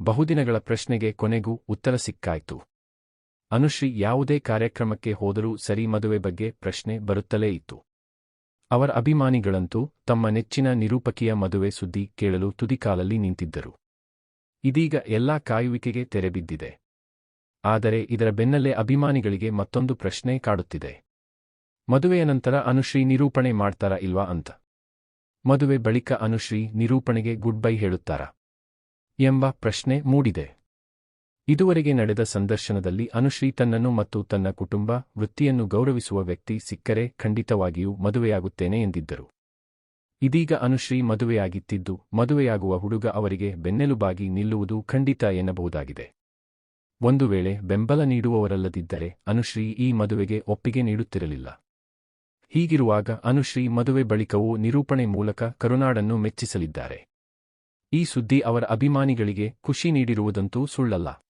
ಬಹುದಿನಗಳ ಪ್ರಶ್ನೆಗೆ ಕೊನೆಗೂ ಉತ್ತರ ಸಿಕ್ಕಾಯ್ತು. ಅನುಶ್ರೀ ಯಾವುದೇ ಕಾರ್ಯಕ್ರಮಕ್ಕೆ ಹೋದರೂ ಸರಿ ಮದುವೆ ಬಗ್ಗೆ ಪ್ರಶ್ನೆ ಬರುತ್ತಲೇ ಇತ್ತು. ಅವರ ಅಭಿಮಾನಿಗಳಂತೂ ತಮ್ಮ ನೆಚ್ಚಿನ ನಿರೂಪಕಿಯ ಮದುವೆ ಸುದ್ದಿ ಕೇಳಲು ತುದಿಕಾಲಲ್ಲಿ ನಿಂತಿದ್ದರು. ಇದೀಗ ಎಲ್ಲಾ ಕಾಯುವಿಕೆಗೆ ತೆರೆಬಿದ್ದಿದೆ ಆದರೆ ಇದರ ಬೆನ್ನಲ್ಲೇ ಅಭಿಮಾನಿಗಳಿಗೆ ಮತ್ತೊಂದು ಪ್ರಶ್ನೆ ಕಾಡುತ್ತಿದೆ. ಮದುವೆಯ ನಂತರ ಅನುಶ್ರೀ ನಿರೂಪಣೆ ಮಾಡ್ತಾರಾ ಇಲ್ವಾ ಅಂತ. ಮದುವೆ ಬಳಿಕ ಅನುಶ್ರೀ ನಿರೂಪಣೆಗೆ ಗುಡ್ ಬೈ ಹೇಳುತ್ತಾರಾ? ಎಂಬ ಪ್ರಶ್ನೆ ಮೂಡಿದೆ. ಇದುವರೆಗೆ ನಡೆದ ಸಂದರ್ಶನದಲ್ಲಿ ಅನುಶ್ರೀ ತನ್ನನ್ನು ಮತ್ತು ತನ್ನ ಕುಟುಂಬ, ವೃತ್ತಿಯನ್ನು ಗೌರವಿಸುವ ವ್ಯಕ್ತಿ ಸಿಕ್ಕರೆ ಖಂಡಿತವಾಗಿಯೂ ಮದುವೆಯಾಗುತ್ತೇನೆ ಎಂದಿದ್ದರು. ಇದೀಗ ಅನುಶ್ರೀ ಮದುವೆಯಾಗಿತ್ತಿದ್ದು, ಮದುವೆಯಾಗುವ ಹುಡುಗ ಅವರಿಗೆ ಬೆನ್ನೆಲುಬಾಗಿ ನಿಲ್ಲುವುದು ಖಂಡಿತ ಎನ್ನಬಹುದಾಗಿದೆ. ಒಂದು ವೇಳೆ ಬೆಂಬಲ ನೀಡುವವರಲ್ಲದಿದ್ದರೆ ಅನುಶ್ರೀ ಈ ಮದುವೆಗೆ ಒಪ್ಪಿಗೆ ನೀಡುತ್ತಿರಲಿಲ್ಲ. ಹೀಗಿರುವಾಗ ಅನುಶ್ರೀ ಮದುವೆ ಬಳಿಕವೂ ನಿರೂಪಣೆ ಮೂಲಕ ಕರುನಾಡನ್ನು ಮೆಚ್ಚಿಸಲಿದ್ದಾರೆ. ಈ ಸುದ್ದಿ ಅವರ ಅಭಿಮಾನಿಗಳಿಗೆ ಖುಷಿ ನೀಡಿರುವುದಂತೂ ಸುಳ್ಳಲ್ಲ.